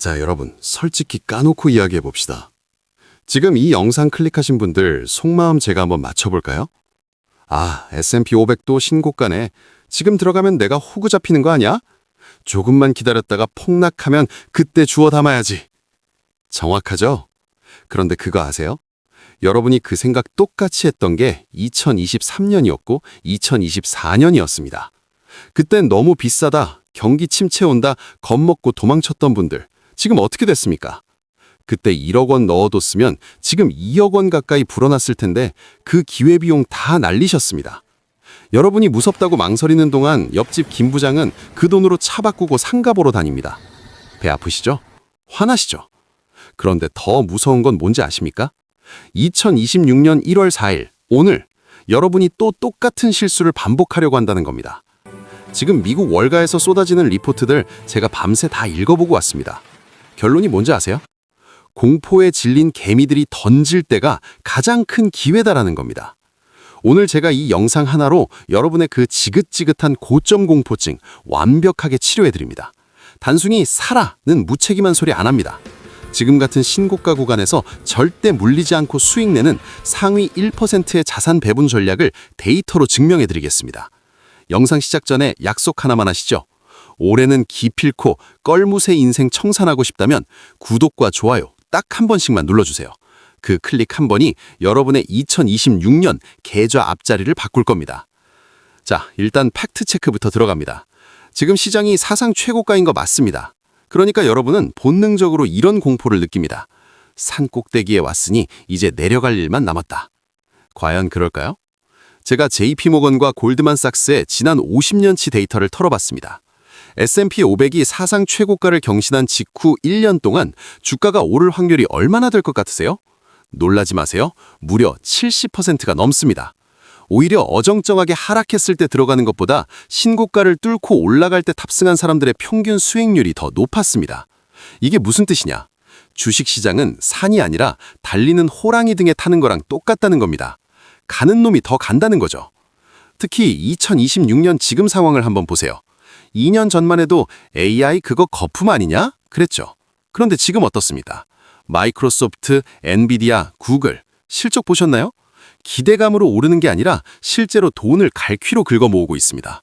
자, 여러분, 솔직히 까놓고 이야기해 봅시다. 지금 이 영상 클릭하신 분들 속마음 제가 한번 맞춰볼까요? 아, S&P 500도 신고가네. 지금 들어가면 내가 호구 잡히는 거 아니야? 조금만 기다렸다가 폭락하면 그때 주워 담아야지. 정확하죠? 그런데 그거 아세요? 여러분이 그 생각 똑같이 했던 게 2023년이었고 2024년이었습니다. 그땐 너무 비싸다, 경기 침체 온다, 겁먹고 도망쳤던 분들, 지금 어떻게 됐습니까? 그때 1억 원 넣어뒀으면 지금 2억 원 가까이 불어났을 텐데 그 기회비용 다 날리셨습니다. 여러분이 무섭다고 망설이는 동안 옆집 김 부장은 그 돈으로 차 바꾸고 상가 보러 다닙니다. 배 아프시죠? 화나시죠? 그런데 더 무서운 건 뭔지 아십니까? 2026년 1월 4일, 오늘 여러분이 또 똑같은 실수를 반복하려고 한다는 겁니다. 지금 미국 월가에서 쏟아지는 리포트들 제가 밤새 다 읽어보고 왔습니다. 결론이 뭔지 아세요? 공포에 질린 개미들이 던질 때가 가장 큰 기회다라는 겁니다. 오늘 제가 이 영상 하나로 여러분의 그 지긋지긋한 고점 공포증 완벽하게 치료해드립니다. 단순히 사라는 무책임한 소리 안 합니다. 지금 같은 신고가 구간에서 절대 물리지 않고 수익 내는 상위 1%의 자산 배분 전략을 데이터로 증명해드리겠습니다. 영상 시작 전에 약속 하나만 하시죠. 올해는 기필코 껄무새 인생 청산하고 싶다면 구독과 좋아요 딱 한 번씩만 눌러주세요. 그 클릭 한 번이 여러분의 2026년 계좌 앞자리를 바꿀 겁니다. 자, 일단 팩트 체크부터 들어갑니다. 지금 시장이 사상 최고가인 거 맞습니다. 그러니까 여러분은 본능적으로 이런 공포를 느낍니다. 산 꼭대기에 왔으니 이제 내려갈 일만 남았다. 과연 그럴까요? 제가 JP모건과 골드만삭스의 지난 50년치 데이터를 털어봤습니다. S&P 500이 사상 최고가를 경신한 직후 1년 동안 주가가 오를 확률이 얼마나 될 것 같으세요? 놀라지 마세요. 무려 70%가 넘습니다. 오히려 어정쩡하게 하락했을 때 들어가는 것보다 신고가를 뚫고 올라갈 때 탑승한 사람들의 평균 수익률이 더 높았습니다. 이게 무슨 뜻이냐? 주식시장은 산이 아니라 달리는 호랑이 등에 타는 거랑 똑같다는 겁니다. 가는 놈이 더 간다는 거죠. 특히 2026년 지금 상황을 한번 보세요. 2년 전만 해도 AI 그거 거품 아니냐? 그랬죠. 그런데 지금 어떻습니까? 마이크로소프트, 엔비디아, 구글 실적 보셨나요? 기대감으로 오르는 게 아니라 실제로 돈을 갈퀴로 긁어 모으고 있습니다.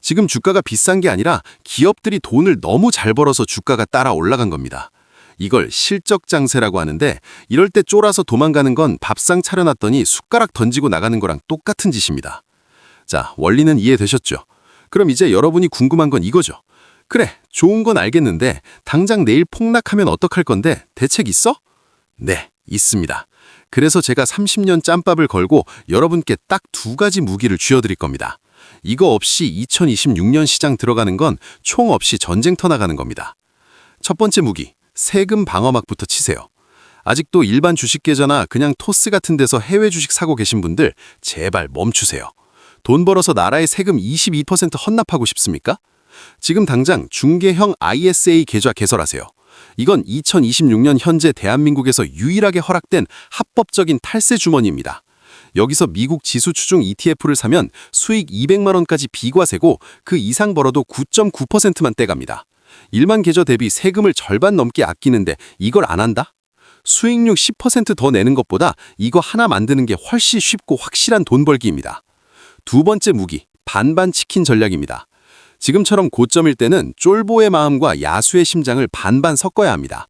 지금 주가가 비싼 게 아니라 기업들이 돈을 너무 잘 벌어서 주가가 따라 올라간 겁니다. 이걸 실적 장세라고 하는데 이럴 때 쫄아서 도망가는 건 밥상 차려놨더니 숟가락 던지고 나가는 거랑 똑같은 짓입니다. 자, 원리는 이해되셨죠? 그럼 이제 여러분이 궁금한 건 이거죠. 그래, 좋은 건 알겠는데 당장 내일 폭락하면 어떡할 건데 대책 있어? 네, 있습니다. 그래서 제가 30년 짬밥을 걸고 여러분께 딱 두 가지 무기를 쥐어드릴 겁니다. 이거 없이 2026년 시장 들어가는 건 총 없이 전쟁터 나가는 겁니다. 첫 번째 무기, 세금 방어막부터 치세요. 아직도 일반 주식 계좌나 그냥 토스 같은 데서 해외 주식 사고 계신 분들 제발 멈추세요. 돈 벌어서 나라에 세금 22% 헌납하고 싶습니까? 지금 당장 중개형 ISA 계좌 개설하세요. 이건 2026년 현재 대한민국에서 유일하게 허락된 합법적인 탈세 주머니입니다. 여기서 미국 지수 추종 ETF를 사면 수익 200만 원까지 비과세고 그 이상 벌어도 9.9%만 떼갑니다. 일반 계좌 대비 세금을 절반 넘게 아끼는데 이걸 안 한다? 수익률 10%더 내는 것보다 이거 하나 만드는 게 훨씬 쉽고 확실한 돈 벌기입니다. 두 번째 무기, 반반 치킨 전략입니다. 지금처럼 고점일 때는 쫄보의 마음과 야수의 심장을 반반 섞어야 합니다.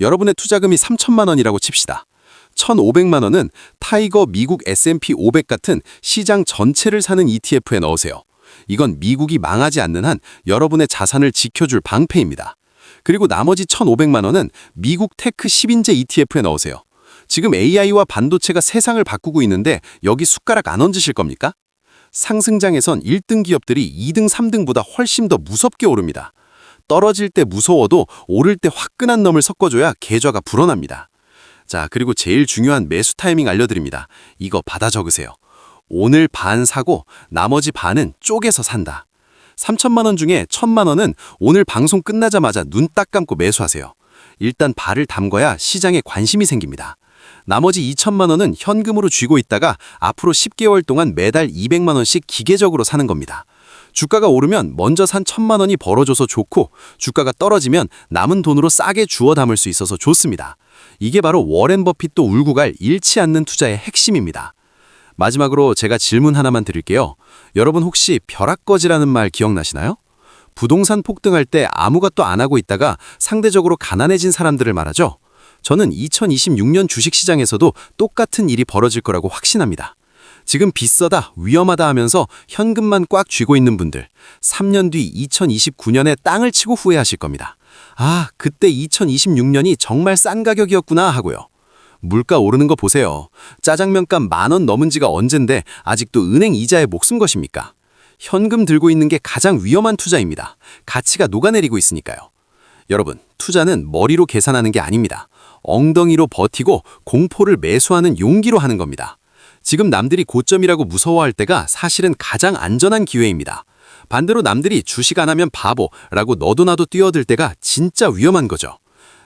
여러분의 투자금이 3천만 원이라고 칩시다. 1,500만 원은 타이거 미국 S&P 500 같은 시장 전체를 사는 ETF에 넣으세요. 이건 미국이 망하지 않는 한 여러분의 자산을 지켜줄 방패입니다. 그리고 나머지 1,500만 원은 미국 테크 10인제 ETF에 넣으세요. 지금 AI와 반도체가 세상을 바꾸고 있는데 여기 숟가락 안 얹으실 겁니까? 상승장에선 1등 기업들이 2등, 3등보다 훨씬 더 무섭게 오릅니다. 떨어질 때 무서워도 오를 때 화끈한 놈을 섞어줘야 계좌가 불어납니다. 자, 그리고 제일 중요한 매수 타이밍 알려드립니다. 이거 받아 적으세요. 오늘 반 사고 나머지 반은 쪼개서 산다. 3천만 원 중에 1천만 원은 오늘 방송 끝나자마자 눈 딱 감고 매수하세요. 일단 발을 담궈야 시장에 관심이 생깁니다. 나머지 2천만 원은 현금으로 쥐고 있다가 앞으로 10개월 동안 매달 200만 원씩 기계적으로 사는 겁니다. 주가가 오르면 먼저 산 천만 원이 벌어져서 좋고 주가가 떨어지면 남은 돈으로 싸게 주워 담을 수 있어서 좋습니다. 이게 바로 워렌 버핏도 울고 갈 잃지 않는 투자의 핵심입니다. 마지막으로 제가 질문 하나만 드릴게요. 여러분 혹시 벼락거지라는 말 기억나시나요? 부동산 폭등할 때 아무것도 안 하고 있다가 상대적으로 가난해진 사람들을 말하죠. 저는 2026년 주식시장에서도 똑같은 일이 벌어질 거라고 확신합니다. 지금 비싸다, 위험하다 하면서 현금만 꽉 쥐고 있는 분들, 3년 뒤 2029년에 땅을 치고 후회하실 겁니다. 아, 그때 2026년이 정말 싼 가격이었구나 하고요. 물가 오르는 거 보세요. 짜장면값 만 원 넘은 지가 언젠데 아직도 은행 이자에 목숨 것입니까? 현금 들고 있는 게 가장 위험한 투자입니다. 가치가 녹아내리고 있으니까요. 여러분, 투자는 머리로 계산하는 게 아닙니다. 엉덩이로 버티고 공포를 매수하는 용기로 하는 겁니다. 지금 남들이 고점이라고 무서워할 때가 사실은 가장 안전한 기회입니다. 반대로 남들이 주식 안 하면 바보라고 너도 나도 뛰어들 때가 진짜 위험한 거죠.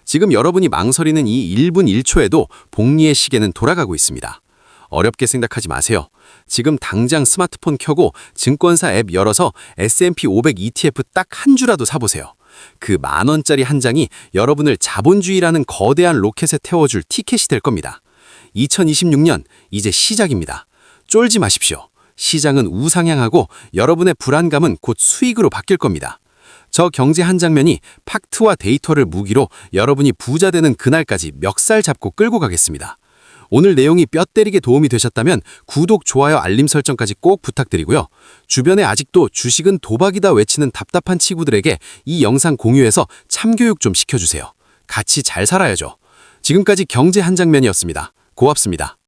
지금 여러분이 망설이는 이 1분 1초에도 복리의 시계는 돌아가고 있습니다. 어렵게 생각하지 마세요. 지금 당장 스마트폰 켜고 증권사 앱 열어서 S&P 500 ETF 딱 한 주라도 사보세요. 그 만 원짜리 한 장이 여러분을 자본주의라는 거대한 로켓에 태워줄 티켓이 될 겁니다. 2026년 이제 시작입니다. 쫄지 마십시오. 시장은 우상향하고 여러분의 불안감은 곧 수익으로 바뀔 겁니다. 저 경제 한 장면이 팩트와 데이터를 무기로 여러분이 부자 되는 그날까지 멱살 잡고 끌고 가겠습니다. 오늘 내용이 뼈 때리게 도움이 되셨다면 구독, 좋아요, 알림 설정까지 꼭 부탁드리고요. 주변에 아직도 주식은 도박이다 외치는 답답한 친구들에게 이 영상 공유해서 참교육 좀 시켜주세요. 같이 잘 살아야죠. 지금까지 경제 한 장면이었습니다. 고맙습니다.